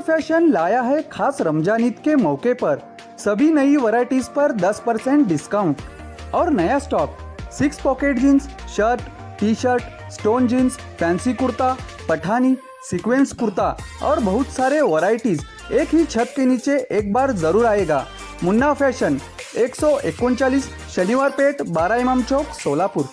Fashion लाया है खास रमज़ान ईद के मौके पर। सभी नई वैरायटीज पर 10 परसेंट डिस्काउंट और नया stock six pocket jeans shirt T shirt stone jeans fancy kurta, Pathani sequence kurta और बहुत सारे वैरायटीज एक ही छत के नीचे एक बार ज़रूर आएगा। मुन्ना फ़ैशन, एक सौ शनिवार पेट बारा इमाम चौक, सोलापुर।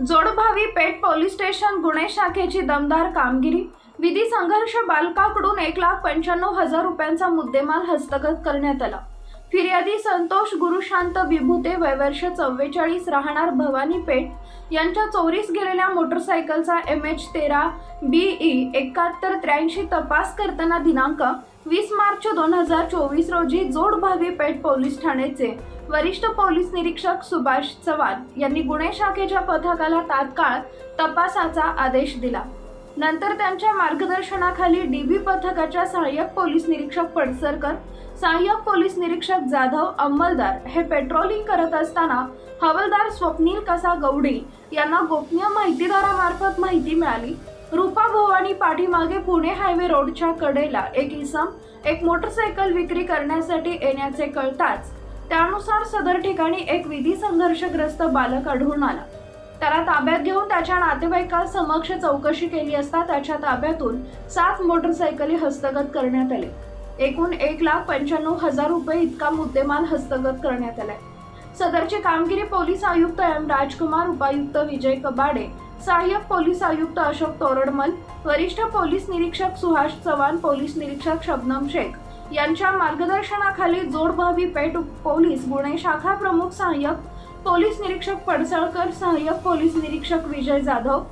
जोडभावी पेठ पोलीस स्टेशन गुन्हे शाखेची दमदार कामगिरी. विधी संघर्ष बालकाकडून एक लाख पंच्याण्णव हजार रुपयांचा मुद्देमाल हस्तगत करण्यात आला. फिर्यादी संतोष गुरुशांत विभूते वयवर्ष चव्वेचाळीस राहणार भवानी पेठ. यांच्या चोरीस गेलेल्या मोटरसायकलचा एम एच तेरा बीई एकाहत्तर त्र्याऐंशी तपास करताना दिनांक वीस मार्च दोन हजार चोवीस रोजी जोडभावी पेठ पोलीस ठाण्याचे वरिष्ठ पोलीस निरीक्षक सुभाष चव्हाण यांनी गुन्हे शाखेच्या पथकाला तात्काळ तपासाचा आदेश दिला. नंतर त्यांच्या मार्गदर्शनाखाली डीबी पथकाच्या सहाय्यक पोलीस निरीक्षक पडसरकर सहाय्यक पोलीस निरीक्षक जाधव अंमलदार हे पेट्रोलिंग करत असताना हवालदार स्वप्नील कसा गौडी यांना गोपनीय माहितीदारामार्फत माहिती मिळाली. रूपा भवानी पाठीमागे पुणे हायवे रोडच्या कडेला एक इसम एक मोटरसायकल विक्री करण्यासाठी येण्याचे कळताच त्यानुसार सदर ठिकाणी एक विधी संघर्षग्रस्त बालक आढळून आला. त्याला ताब्यात घेऊन त्याच्या नातेवाईकांसमक्ष चौकशी केली असता त्याच्या ताब्यातून सात मोटरसायकली हस्तगत करण्यात आले. एकूण एक लाख पंच्याण्णव हजार रुपये इतका मुद्देमाल हस्तगत करण्यात आलाय. सदरची कामगिरी पोलीस आयुक्त एम राजकुमार उपायुक्त विजय कबाडे सहाय्यक पोलीस आयुक्त अशोक तोरडमल वरिष्ठ पोलीस निरीक्षक सुहास चव्हाण पोलीस निरीक्षक शबनम शेख यांच्या मार्गदर्शनाखाली जोडभावी पेठ पोलीस गुन्हे शाखा प्रमुख सहाय्यक पोलीस निरीक्षक पडसळकर सहाय्यक पोलीस निरीक्षक Vijay Jadhav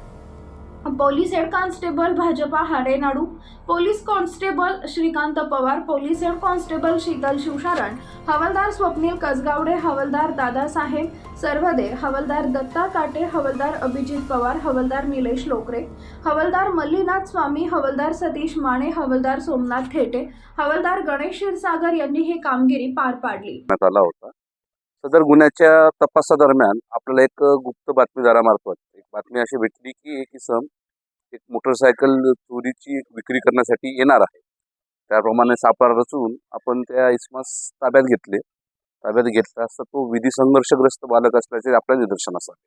police head constable Bhajpa हाडेनाडू police constable Shrikant Pawar police head constable Sheetal Shivsharan हवालदार स्वप्नील कसगावडे हवालदार दादासाहेब सरवदे हवालदार दत्ता काटे हवालदार अभिजित पवार हवालदार निलेश लोकरे हवालदार मल्लीनाथ स्वामी हवालदार सतीश माने हवालदार सोमनाथ थेटे हवालदार गणेश क्षीरसागर यांनी ही कामगिरी पार पाडली. सदर गुन्ह्याच्या तपासादरम्यान आपल्याला एक गुप्त बातमीदारामार्फत एक बातमी अशी भेटली की एक इसम एक मोटरसायकल चोरीची विक्री करण्यासाठी येणार आहे. त्याप्रमाणे सापळा रचून आपण त्या इसमास ताब्यात घेतले. ताब्यात घेतला असता तो विधी संघर्षग्रस्त बालक असल्याचे आपल्या निदर्शनास आले.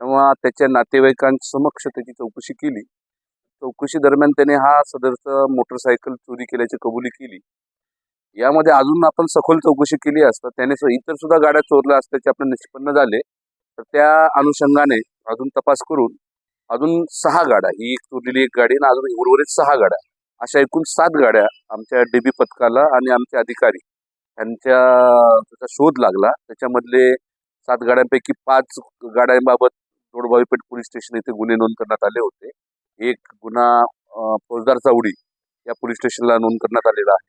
तेव्हा त्याच्या नातेवाईकांसमक्ष त्याची चौकशी केली. चौकशी दरम्यान त्याने हा सदरचं मोटरसायकल चोरी केल्याची कबुली केली. यामध्ये अजून आपण सखोल चौकशी केली असता त्याने इतर सुद्धा गाड्या चोरल्या असल्याचे आपण निष्पन्न झाले तर त्या अनुषंगाने अजून तपास करून अजून सहा गाड्या ही एक चोरलेली एक गाडी आणि अजून उर्वरित सहा गाड्या अशा एकूण सात गाड्या आमच्या डीबी पथकाला आणि आमचे अधिकारी यांच्या त्याचा शोध लागला. त्याच्यामधले सात गाड्यांपैकी पाच गाड्यांबाबत जोडभावीपेठ पोलीस स्टेशन येथे गुन्हे नोंद करण्यात आले होते. एक गुन्हा फौजदार चावडी या पोलीस स्टेशनला नोंद करण्यात आलेला आहे.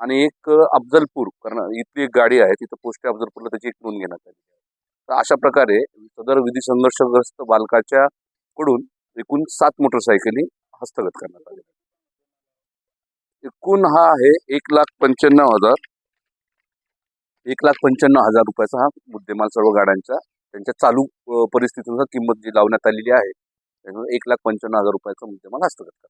आणि एक अफजलपूर कारण इथली एक गाडी आहे तिथं पोस्ट अफजलपूरला त्याची एक नोंद घेण्यात आली. आहे तर अशा प्रकारे सदर विधी संघर्षग्रस्त बालकाच्या कडून एकूण सात मोटरसायकली हस्तगत करण्यात आल्या एकूण हा आहे एक लाख पंच्याण्णव हजार. एक लाख पंच्याण्णव हजार रुपयाचा हा मुद्देमाल सर्व गाड्यांचा त्यांच्या चालू परिस्थितीनुसार किंमत जी लावण्यात आलेली आहे त्यामुळे एक लाख पंच्याण्णव हजार रुपयाचा मुद्देमाल हस्तगत करतात